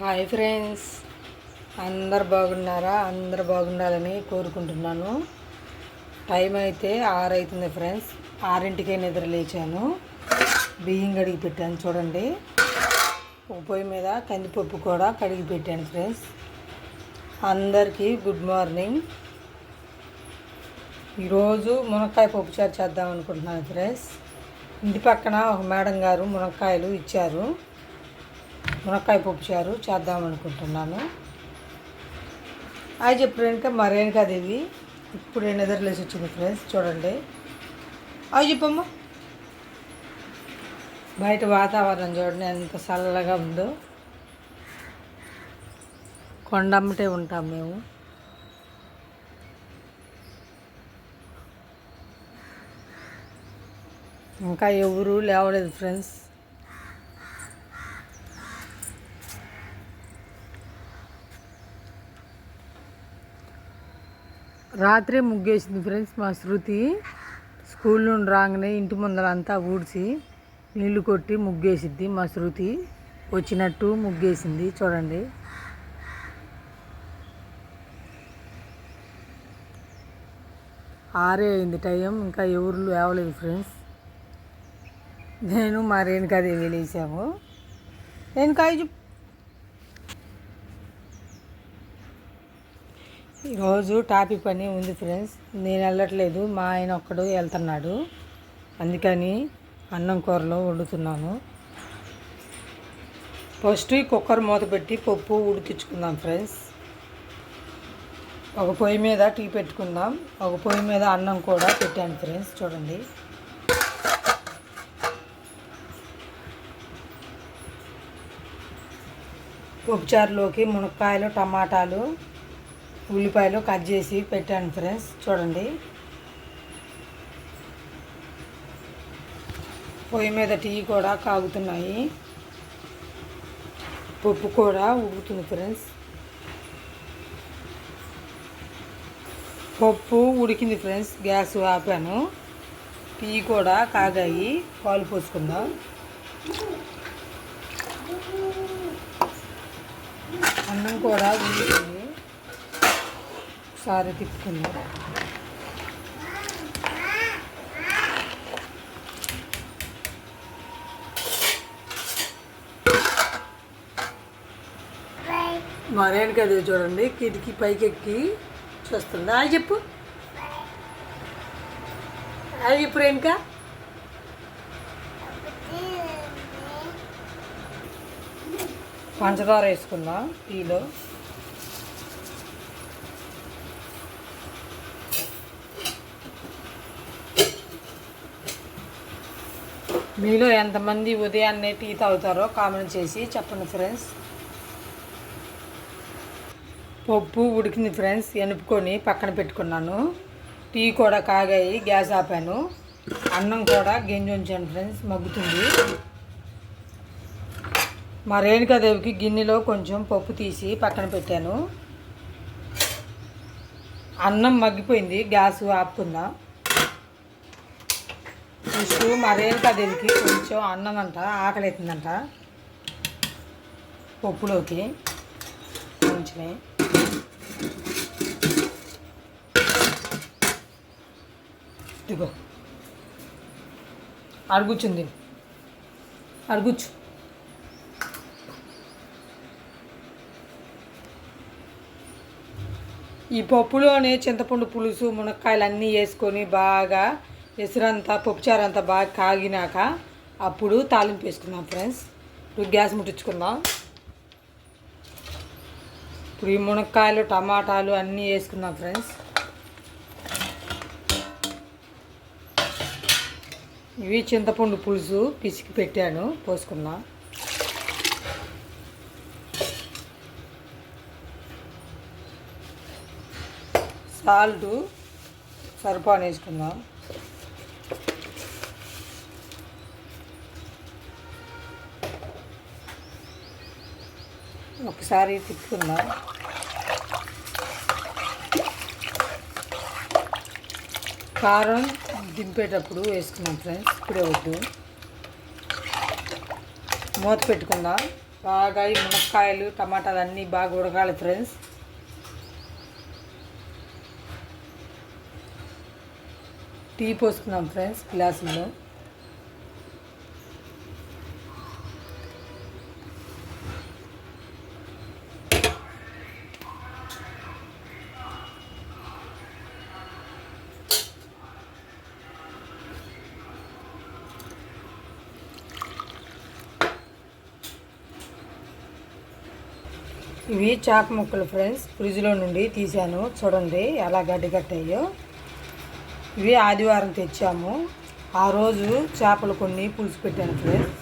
Hi friends. అందరు బాగున్నారా? అందరు బాగుండాలని కోరుకుంటున్నాను. టైం అయితే ఆరు అవుతుంది ఫ్రెండ్స్. ఆరింటికే నిద్ర లేచాను. బియ్యం కడిగి పెట్టాను చూడండి. ఒక పొయ్యి మీద కందిపప్పు కూడా కడిగి పెట్టాను ఫ్రెండ్స్. అందరికీ గుడ్ మార్నింగ్. ఈరోజు మునక్కాయ పప్పు చారు చేద్దాం అనుకుంటున్నాను ఫ్రెండ్స్. ఇంటి పక్కన ఒక మేడం గారు మునక్కాయలు ఇచ్చారు. మునక్కాయ పప్పు చారు చేద్దాం అనుకుంటున్నాను. అది చెప్పు రేణుక మా ఇది. ఇప్పుడు నిద్రలేసి వచ్చింది ఫ్రెండ్స్ చూడండి. అవి చెప్పమ్మా. బయట వాతావరణం చూడండి ఎంత చల్లగా ఉందో. కొండమ్మటే ఉంటాం మేము. ఇంకా ఎవరు లేవలేదు ఫ్రెండ్స్ రాత్రే ముగ్గేసింది ఫ్రెండ్స్ మా శృతి. స్కూల్ నుండి రాగానే ఇంటి ముందరంతా ఊడ్చి నీళ్ళు కొట్టి ముగ్గేసిద్ది మా శృతి. వచ్చినట్టు ముగ్గేసింది చూడండి. ఆరే అయింది టైం ఇంకా ఎవరు లేవలేదు ఫ్రెండ్స్. నేను మా రేణుకాదేవి లేచాము. రేణుకాయ ఈరోజు టాపిక్ పని ఉంది ఫ్రెండ్స్. నేను వెళ్ళట్లేదు. మా ఆయన ఒక్కడు వెళ్తున్నాడు. అందుకని అన్నం కూరలో వండుతున్నాను. ఫస్ట్ ఈ కుక్కర్ మూత పెట్టి పప్పు ఉడికించుకుందాం ఫ్రెండ్స్. ఒక పొయ్యి మీద టీ పెట్టుకుందాం. ఒక పొయ్యి మీద అన్నం కూడా పెట్టాను ఫ్రెండ్స్. చూడండి. పప్పుచారులోకి మునక్కాయలు టమాటాలు ఉల్లిపాయలు కట్ చేసి పెట్టాను ఫ్రెండ్స్. చూడండి. పొయ్యి మీద టీ కూడా కాగుతున్నాయి. పప్పు కూడా ఉడుకుతుంది ఫ్రెండ్స్. పప్పు ఉడికింది ఫ్రెండ్స్. గ్యాస్ ఆపాను. టీ కూడా కాగాయి. పాలు పోసుకుందాం. అన్నం కూడా ఉడికింది. ఒకసారి తిప్పుకుందాం. మరేను కదా చూడండి కిటికీ పైకి ఎక్కి చూస్తుంది. అది చెప్పు. అది చెప్పు రేణుక. పంచదార వేసుకుందాం టీలో మీలో ఎంతమంది ఉదయాన్నే టీ తాగుతారో కామెంట్ చేసి చెప్పండి ఫ్రెండ్స్. పప్పు ఉడికింది ఫ్రెండ్స్ ఎనుపుకొని పక్కన పెట్టుకున్నాను. టీ కూడా కాగాయి గ్యాస్ ఆపాను. అన్నం కూడా గింజ ఉంచాను ఫ్రెండ్స్ మగ్గుతుంది. మా రేణుకాదేవికి గిన్నెలో కొంచెం పప్పు తీసి పక్కన పెట్టాను. అన్నం మగ్గిపోయింది గ్యాస్ ఆపుకుందాం. ఫస్ట్ మా రేణుకాదేవికి కొంచెం అన్నం అంట ఆకలి అవుతుందంట పప్పులోకి కొంచెమే ఇదిగో అడుగుచుంది అడుగుచ్చు ఈ పప్పులోనే చింతపండు పులుసు మునక్కాయలు అన్నీ వేసుకొని బాగా పెసరంతా పప్పుచారు అంతా బాగా కాగినాక అప్పుడు తాలింపు వేసుకుందాం ఫ్రెండ్స్. ఇప్పుడు గ్యాస్ ముట్టించుకుందాం. ఇప్పుడు ఈ మునక్కాయలు టమాటాలు అన్నీ వేసుకుందాం ఫ్రెండ్స్. ఇవి చింతపండు పులుసు పిసికి పెట్టాను పోసుకుందాం. సాల్ట్ సరిపాను వేసుకుందాం. ఒకసారి తిప్పుకుందాం. కారం దింపేటప్పుడు వేసుకున్నాం ఫ్రెండ్స్ ఇప్పుడే వద్దు. మూత పెట్టుకుందాం. బాగా ఈ మునక్కాయలు టమాటాలు అన్నీ బాగా ఉడకాలి ఫ్రెండ్స్. టీ పోసుకున్నాం ఫ్రెండ్స్ గ్లాసుల్లో. ఇవి చేప ముక్కలు ఫ్రెండ్స్ ఫ్రిడ్జ్లో నుండి తీసాను చూడండి ఎలా గడ్డి కట్టాయో ఇవి ఆదివారం తెచ్చాము. ఆ రోజు చేపలు కొన్ని పులుసు పెట్టాను ఫ్రెండ్స్.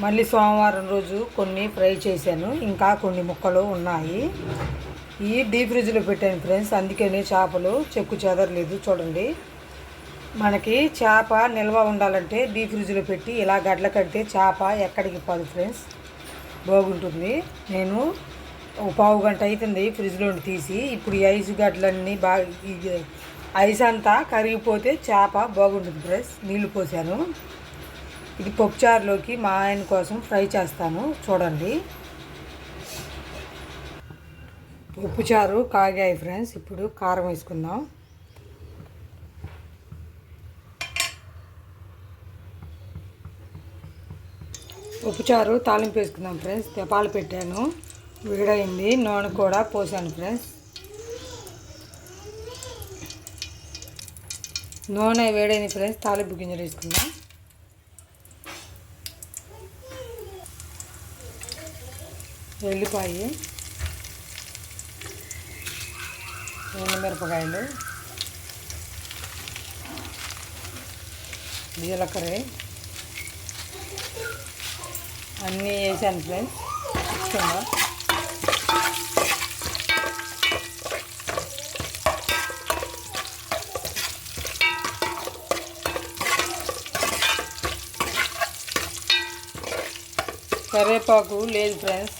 మళ్ళీ సోమవారం రోజు కొన్ని ఫ్రై చేశాను. ఇంకా కొన్ని ముక్కలు ఉన్నాయి. ఈ డీప్ ఫ్రిడ్జ్లో పెట్టాను ఫ్రెండ్స్. అందుకని చేపలు చెక్కు చెదరలేదు. చూడండి. మనకి చేప నిల్వ ఉండాలంటే డీప్ ఫ్రిడ్జ్లో పెట్టి ఇలా గడ్ల కడితే చేప ఎక్కడికి పోదు ఫ్రెండ్స్. బాగుంటుంది. నేను ఒక పావు గంట అవుతుంది ఫ్రిడ్జ్లో తీసి. ఇప్పుడు ఈ ఐస్ గడ్డలన్నీ బాగా ఐస్ అంతా కరిగిపోతే చేప బాగుంటుంది ఫ్రెండ్స్. నీళ్ళు పోసాను. ఇది పప్పుచారులోకి మా ఆయన కోసం ఫ్రై చేస్తాను. చూడండి. ఉప్పుచారు కాగాయి ఫ్రెండ్స్. ఇప్పుడు కారం వేసుకుందాం. ఉప్పుచారు తాలింపు వేసుకుందాం ఫ్రెండ్స్. తెపాలు పెట్టాను. వేడైంది. నూనె కూడా పోసాను ఫ్రెండ్స్. నూనె వేడైంది ఫ్రెండ్స్. తాలింపు గింజలు వేసుకుందాం. ఎల్లిపాయి మిరపకాయలు జీలకర్ర అన్నీ వేసాను ఫ్రెండ్స్. ఇష్టంగా. కరివేపాకు లేదు ఫ్రెండ్స్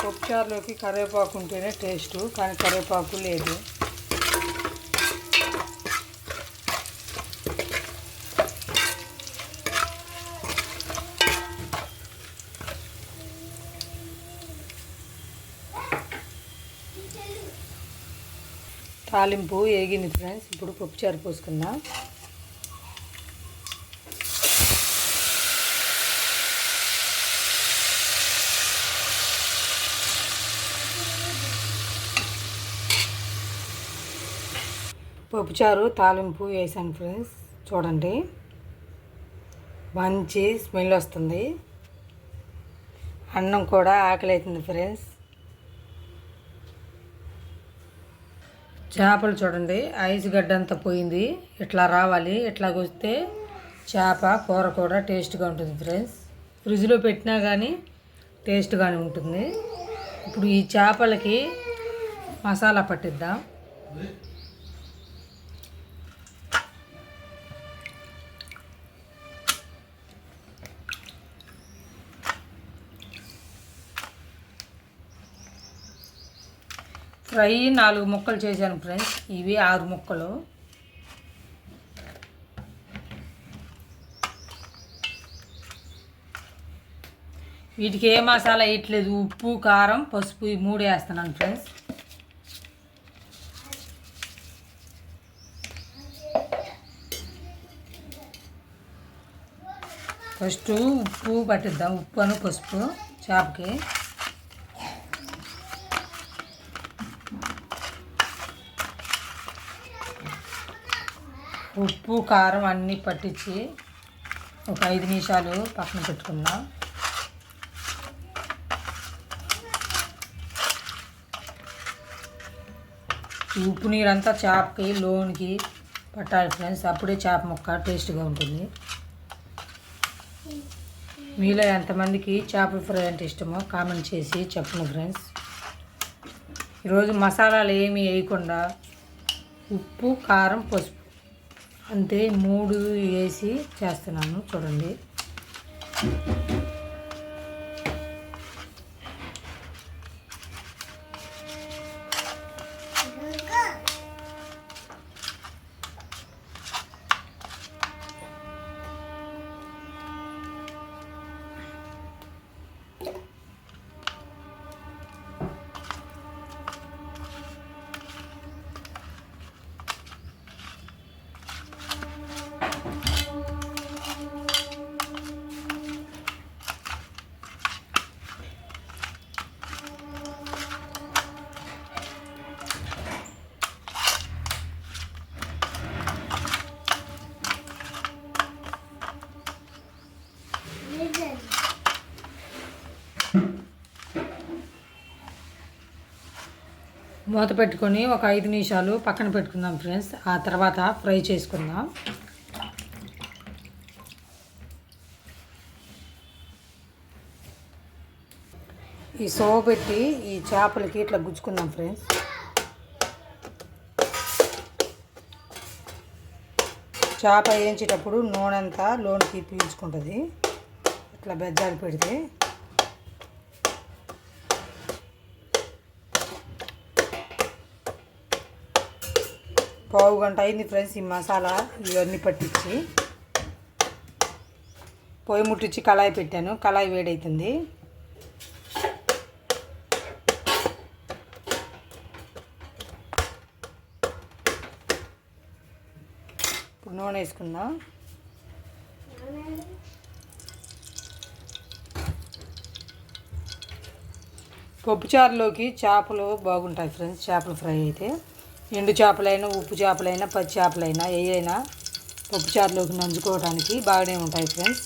పప్పుచారులోకి కరివేపాకు ఉంటేనే టేస్ట్ కానీ కరివేపాకు లేదు. తాలింపు ఏగింది ఫ్రెండ్స్ ఇప్పుడు పప్పుచారు పోసుకుందాం. పప్పుచారు తాలింపు వేసాను ఫ్రెండ్స్. చూడండి. మంచి స్మెల్ వస్తుంది. అన్నం కూడా ఆకలి అవుతుంది ఫ్రెండ్స్. చేపలు చూడండి. ఐస్ గడ్డ అంతా పోయింది. ఇట్లా రావాలి ఇట్లా కొస్తే చేప కూర కూడా టేస్ట్గా ఉంటుంది ఫ్రెండ్స్. ఫ్రిడ్జ్లో పెట్టినా కానీ టేస్ట్గానే ఉంటుంది. ఇప్పుడు ఈ చేపలకి మసాలా పట్టిద్దాం. ఫ్రై నాలుగు ముక్కలు చేశాను ఫ్రెండ్స్. ఇవి ఆరు ముక్కలు. వీటికి ఏ మసాలా వేయట్లేదు? ఉప్పు కారం పసుపు ఈ మూడు వేస్తున్నాను ఫ్రెండ్స్. ఫస్ట్ ఉప్పు పట్టిద్దాం. ఉప్పు అను పసుపు చేపకి. ఉప్పు కారం అన్నీ పట్టించి ఒక ఐదు నిమిషాలు పక్కన పెట్టుకుందాం. ఈ ఉప్పు నీరంతా చేపకి లోనికి పట్టాలి ఫ్రెండ్స్ అప్పుడే చేప ముక్క టేస్ట్గా ఉంటుంది. మీలో ఎంతమందికి చేపల ఫ్రై అంటే ఇష్టమో కామెంట్ చేసి చెప్పండి ఫ్రెండ్స్ ఈరోజు మసాలాలు ఏమి వేయకుండా ఉప్పు కారం పసుపు అంతే మూడు వేసి చేస్తున్నాను చూడండి. మూత పెట్టుకొని ఒక ఐదు నిమిషాలు పక్కన పెట్టుకుందాం ఫ్రెండ్స్. ఆ తర్వాత ఫ్రై చేసుకుందాం. ఈ సోవ పెట్టి ఈ చేపలకి ఇట్లా గుచ్చుకుందాం ఫ్రెండ్స్. చేప వేయించేటప్పుడు నూనె అంతా లోనికి పీల్చుకుంటుంది ఇట్లా బెజ్జాలు పెడితే పావు గంట అయింది ఫ్రెండ్స్ ఈ మసాలా ఇవన్నీ పట్టించి. పొయ్యి ముట్టించి కళాయి పెట్టాను. కళాయి వేడవుతుంది ఇప్పుడు నూనె వేసుకుందాం. పప్పుచారులోకి చేపలు బాగుంటాయి ఫ్రెండ్స్ చేపలు ఫ్రై అయితే. ఎండు చేపలైనా ఉప్పు చేపలైనా పచ్చి చేపలైనా ఏవైనా పప్పుచారులోకి నంచుకోవడానికి బాగానే ఉంటాయి ఫ్రెండ్స్.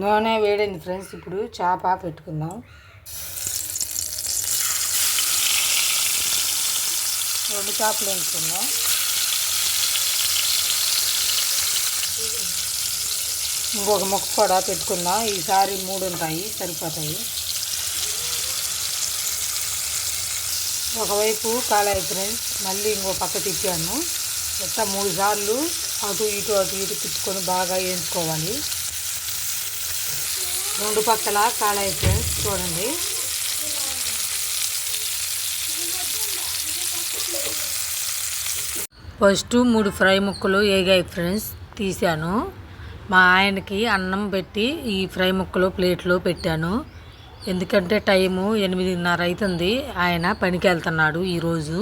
నూనె వేడైంది ఫ్రెండ్స్ ఇప్పుడు చేప పెట్టుకుందాం. రెండు చేపలు వేసుకుందాం. ఇంకొక మొక్క కూడా పెట్టుకుందాం. ఈసారి మూడు ఉంటాయి సరిపోతాయి. ఒకవైపు కాలాయి ఫ్రెండ్స్ మళ్ళీ ఇంకో పక్క తిప్పాను. మొత్తం మూడు సార్లు అటు ఇటు అటు ఇటు తిప్పుకొని బాగా వేయించుకోవాలి రెండు పక్కల కాలాయి ఫ్రెండ్స్ చూడండి. ఫస్ట్ మూడు ఫ్రై ముక్కలు వేగాయి ఫ్రెండ్స్ తీశాను మా ఆయనకి అన్నం పెట్టి ఈ ఫ్రై ముక్కలు ప్లేట్లో పెట్టాను. ఎందుకంటే టైము ఎనిమిదిన్నర అవుతుంది ఆయన పనికి వెళ్తున్నాడు ఈరోజు.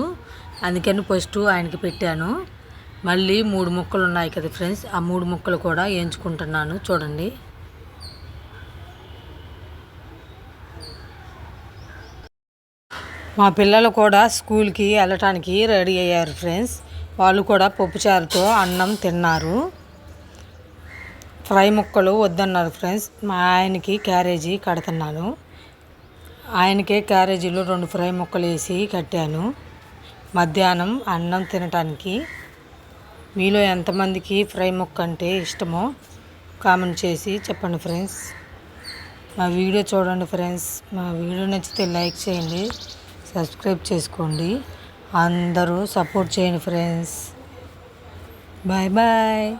అందుకని ఫస్ట్ ఆయనకి పెట్టాను. మళ్ళీ మూడు ముక్కలు ఉన్నాయి కదా ఫ్రెండ్స్. ఆ మూడు ముక్కలు కూడా వేయించుకుంటున్నాను చూడండి. మా పిల్లలు కూడా స్కూల్కి వెళ్ళటానికి రెడీ అయ్యారు ఫ్రెండ్స్. వాళ్ళు కూడా పప్పుచారుతో అన్నం తిన్నారు. ఫ్రై ముక్కలు వద్దన్నారు ఫ్రెండ్స్. మా ఆయనకి క్యారేజీ కడుతున్నాను. ఆయనకే క్యారేజీలో రెండు ఫ్రై ముక్కలు వేసి కట్టాను. మధ్యాహ్నం అన్నం తినటానికి. మీలో ఎంతమందికి ఫ్రై ముక్క అంటే ఇష్టమో కామెంట్ చేసి చెప్పండి ఫ్రెండ్స్. మా వీడియో చూడండి ఫ్రెండ్స్. మా వీడియో నచ్చితే లైక్ చేయండి సబ్స్క్రైబ్ చేసుకోండి. అందరూ సపోర్ట్ చేయండి ఫ్రెండ్స్. Bye bye.